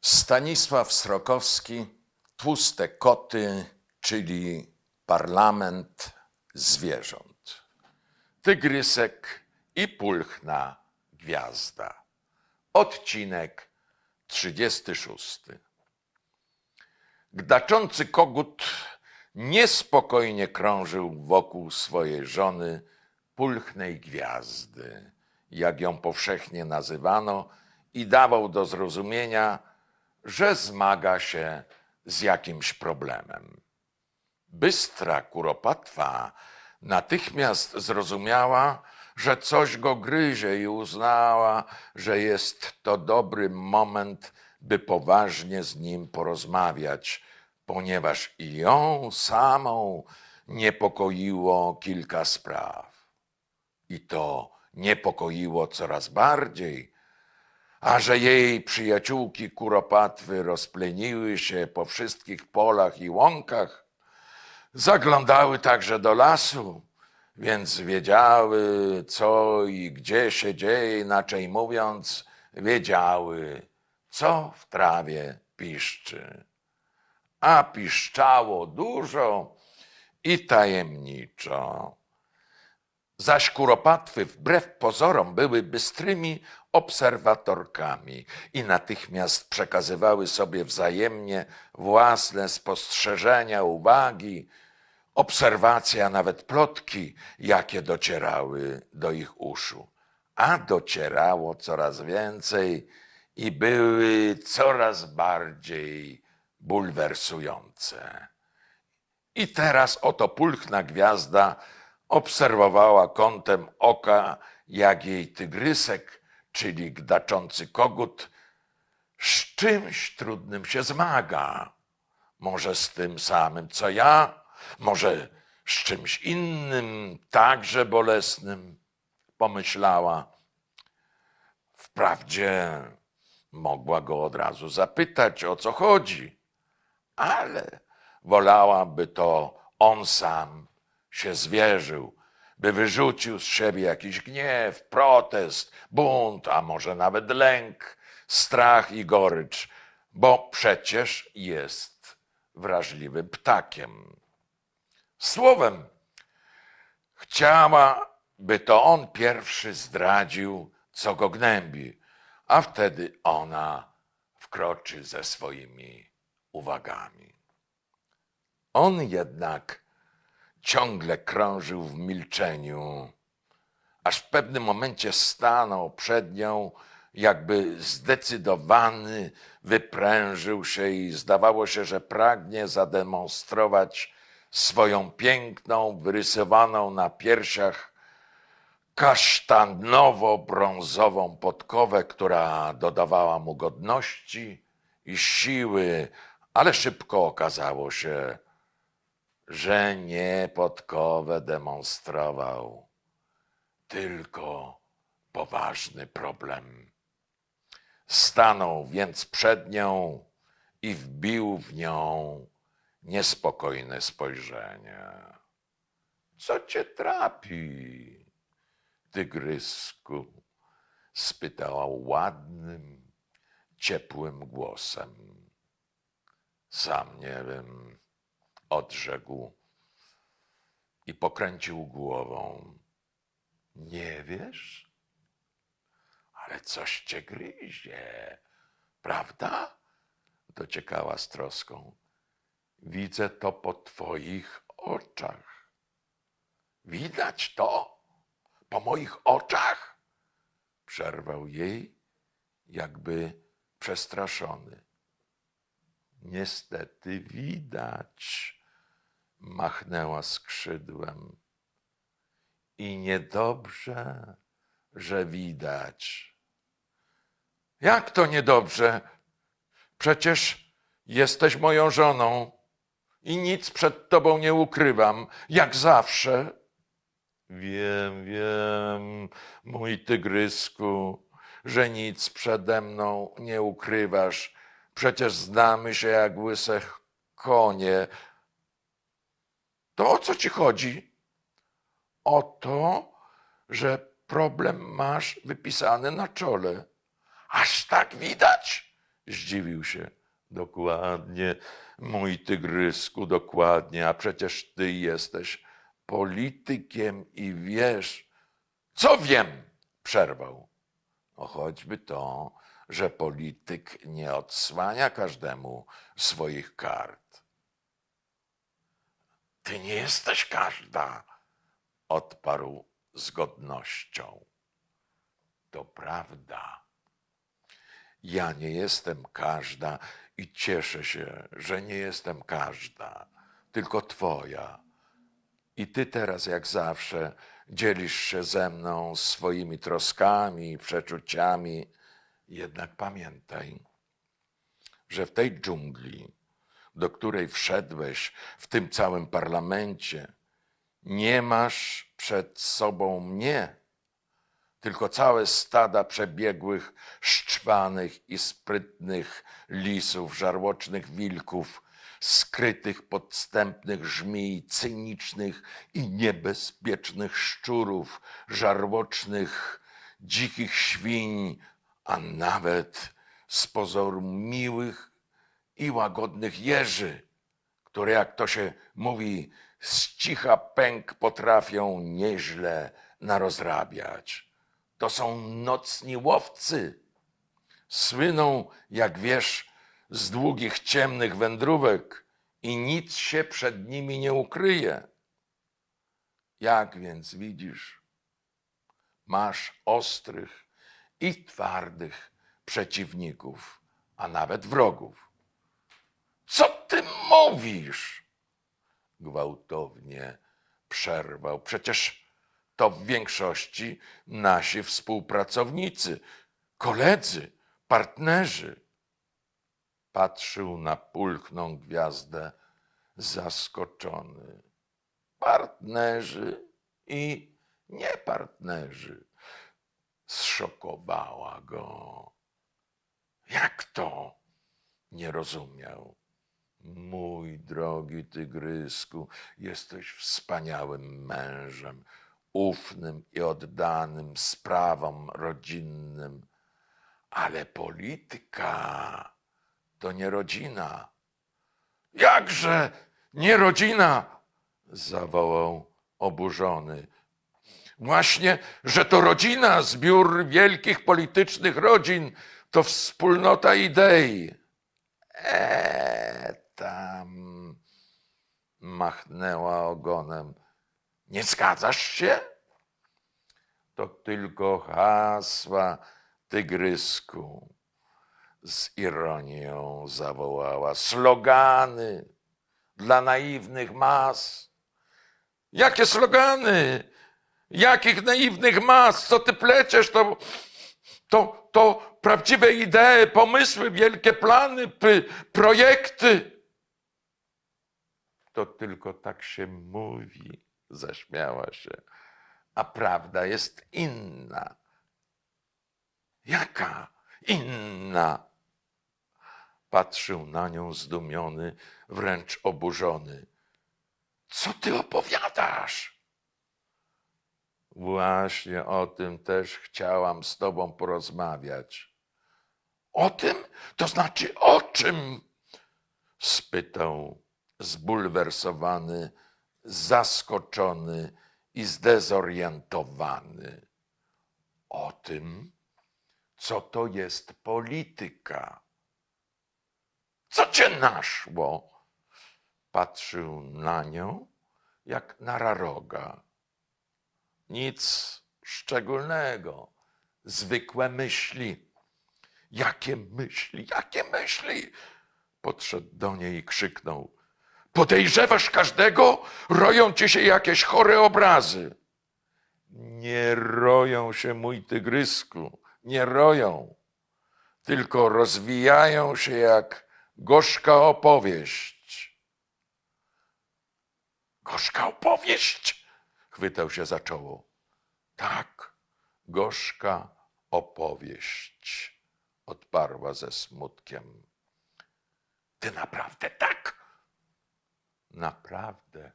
Stanisław Srokowski, Tłuste koty, czyli parlament zwierząt. Tygrysek i pulchna gwiazda. Odcinek 36. Gdaczący kogut niespokojnie krążył wokół swojej żony pulchnej gwiazdy, jak ją powszechnie nazywano, i dawał do zrozumienia, że zmaga się z jakimś problemem. Bystra kuropatwa natychmiast zrozumiała, że coś go gryzie i uznała, że jest to dobry moment, by poważnie z nim porozmawiać, ponieważ i ją samą niepokoiło kilka spraw. I to niepokoiło coraz bardziej, a że jej przyjaciółki kuropatwy rozpleniły się po wszystkich polach i łąkach, zaglądały także do lasu, więc wiedziały, co i gdzie się dzieje, inaczej mówiąc, wiedziały, co w trawie piszczy. A piszczało dużo i tajemniczo. Zaś kuropatwy wbrew pozorom były bystrymi obserwatorkami i natychmiast przekazywały sobie wzajemnie własne spostrzeżenia, uwagi, obserwacje, a nawet plotki, jakie docierały do ich uszu. A docierało coraz więcej i były coraz bardziej bulwersujące. I teraz oto pulchna gwiazda obserwowała kątem oka, jak jej tygrysek, czyli gdaczący kogut, z czymś trudnym się zmaga. Może z tym samym, co ja, może z czymś innym, także bolesnym, pomyślała. Wprawdzie mogła go od razu zapytać, o co chodzi, ale wolałaby to on sam się zwierzył, by wyrzucił z siebie jakiś gniew, protest, bunt, a może nawet lęk, strach i gorycz, bo przecież jest wrażliwym ptakiem. Słowem, chciała, by to on pierwszy zdradził, co go gnębi, a wtedy ona wkroczy ze swoimi uwagami. On jednak ciągle krążył w milczeniu, aż w pewnym momencie stanął przed nią, jakby zdecydowany, wyprężył się i zdawało się, że pragnie zademonstrować swoją piękną, wyrysowaną na piersiach kasztanowo-brązową podkowę, która dodawała mu godności i siły, ale szybko okazało się, że nie podkowę demonstrował, tylko poważny problem. Stanął więc przed nią i wbił w nią niespokojne spojrzenie. Co cię trapi, tygrysku? spytała ładnym, ciepłym głosem. Sam nie wiem, odrzekł i pokręcił głową. Nie wiesz? Ale coś cię gryzie, prawda? Dociekała z troską. Widzę to po twoich oczach. Widać to po moich oczach? Przerwał jej, jakby przestraszony. Niestety widać, machnęła skrzydłem. I niedobrze, że widać. Jak to niedobrze? Przecież jesteś moją żoną i nic przed tobą nie ukrywam, jak zawsze. Wiem, wiem, mój tygrysku, że nic przede mną nie ukrywasz. Przecież znamy się jak łyse konie. To o co ci chodzi? O to, że problem masz wypisany na czole. Aż tak widać? Zdziwił się. Dokładnie, mój tygrysku, dokładnie, a przecież ty jesteś politykiem i wiesz. Co wiem? Przerwał. No choćby to, że polityk nie odsłania każdemu swoich kart. Ty nie jesteś każda, odparł z godnością. To prawda. Ja nie jestem każda i cieszę się, że nie jestem każda, tylko Twoja. I Ty teraz, jak zawsze, dzielisz się ze mną swoimi troskami i przeczuciami. Jednak pamiętaj, że w tej dżungli, do której wszedłeś w tym całym parlamencie, nie masz przed sobą mnie, tylko całe stada przebiegłych, szczwanych i sprytnych lisów, żarłocznych wilków, skrytych podstępnych żmij, cynicznych i niebezpiecznych szczurów, żarłocznych, dzikich świń, a nawet z pozoru miłych i łagodnych jeży, które, jak to się mówi, z cicha pęk potrafią nieźle narozrabiać. To są nocni łowcy. Słyną, jak wiesz, z długich, ciemnych wędrówek i nic się przed nimi nie ukryje. Jak więc widzisz, masz ostrych i twardych przeciwników, a nawet wrogów. Co ty mówisz? Gwałtownie przerwał. Przecież to w większości nasi współpracownicy, koledzy, partnerzy. Patrzył na pulchną gwiazdę zaskoczony. Partnerzy i niepartnerzy. Zszokowała go. Jak to? Nie rozumiał. Mój drogi tygrysku, jesteś wspaniałym mężem, ufnym i oddanym sprawom rodzinnym, ale polityka to nie rodzina. Jakże nie rodzina? zawołał oburzony. Właśnie, że to rodzina, zbiór wielkich politycznych rodzin, to wspólnota idei. Eee, tam machnęła ogonem. Nie zgadzasz się? To tylko hasła, tygrysku. Z ironią zawołała. Slogany dla naiwnych mas. Jakie slogany? Jakich naiwnych mas? Co ty pleciesz? To, to, to prawdziwe idee, pomysły, wielkie plany, projekty. To tylko tak się mówi, zaśmiała się. A prawda jest inna. Jaka inna? Patrzył na nią zdumiony, wręcz oburzony. Co ty opowiadasz? Właśnie o tym też chciałam z tobą porozmawiać. O tym? To znaczy o czym? spytał zbulwersowany, zaskoczony i zdezorientowany. O tym, co to jest polityka. Co cię naszło? Patrzył na nią jak na raroga. Nic szczególnego, zwykłe myśli. Jakie myśli, jakie myśli? Podszedł do niej i krzyknął. Podejrzewasz każdego? Roją ci się jakieś chore obrazy. Nie roją się, mój tygrysku, nie roją, tylko rozwijają się jak gorzka opowieść. Gorzka opowieść? Chwytał się za czoło. Tak, gorzka opowieść, odparła ze smutkiem. Ty naprawdę tak? Naprawdę,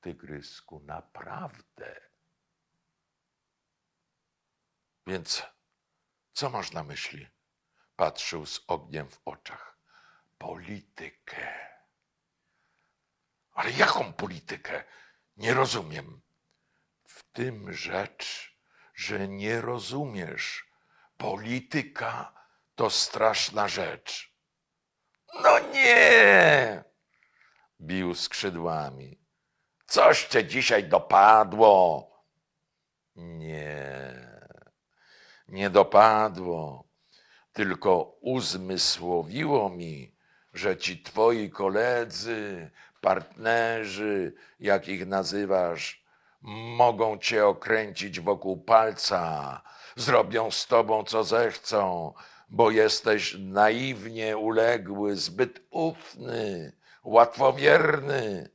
tygrysku, naprawdę. Więc co masz na myśli? Patrzył z ogniem w oczach. Politykę. Ale jaką politykę? Nie rozumiem. W tym rzecz, że nie rozumiesz. Polityka to straszna rzecz. No nie! Bił skrzydłami. Coś cię dzisiaj dopadło. Nie, nie dopadło, tylko uzmysłowiło mi, że ci twoi koledzy, partnerzy, jak ich nazywasz, mogą cię okręcić wokół palca, zrobią z tobą co zechcą, bo jesteś naiwnie uległy, zbyt ufny, łatwowierny.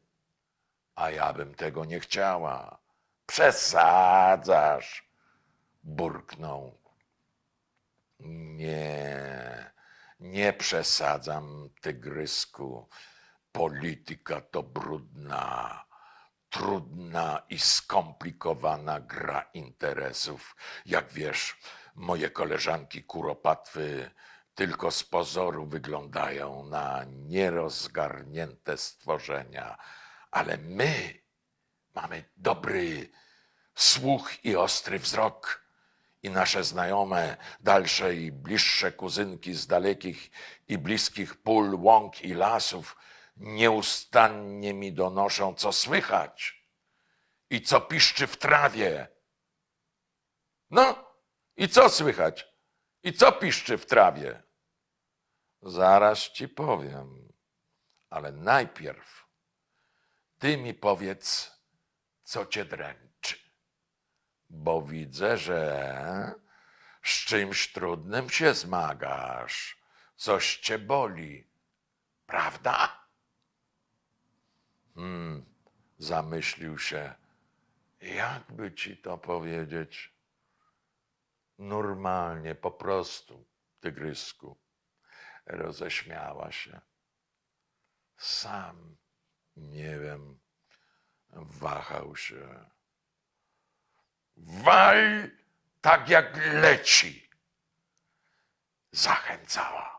A ja bym tego nie chciała. Przesadzasz, burknął. Nie, nie przesadzam, tygrysku. Polityka to brudna, trudna i skomplikowana gra interesów. Jak wiesz, moje koleżanki kuropatwy tylko z pozoru wyglądają na nierozgarnięte stworzenia, ale my mamy dobry słuch i ostry wzrok. I nasze znajome, dalsze i bliższe kuzynki z dalekich i bliskich pól, łąk i lasów nieustannie mi donoszą, co słychać i co piszczy w trawie. No, i co słychać? I co piszczy w trawie? Zaraz ci powiem, ale najpierw ty mi powiedz, co cię dręczy. Bo widzę, że z czymś trudnym się zmagasz, coś cię boli, prawda? Hmm, zamyślił się. Jakby ci to powiedzieć? Normalnie, po prostu, tygrysku. Roześmiała się. Sam nie wiem, wahał się. Wal tak jak leci, zachęcała.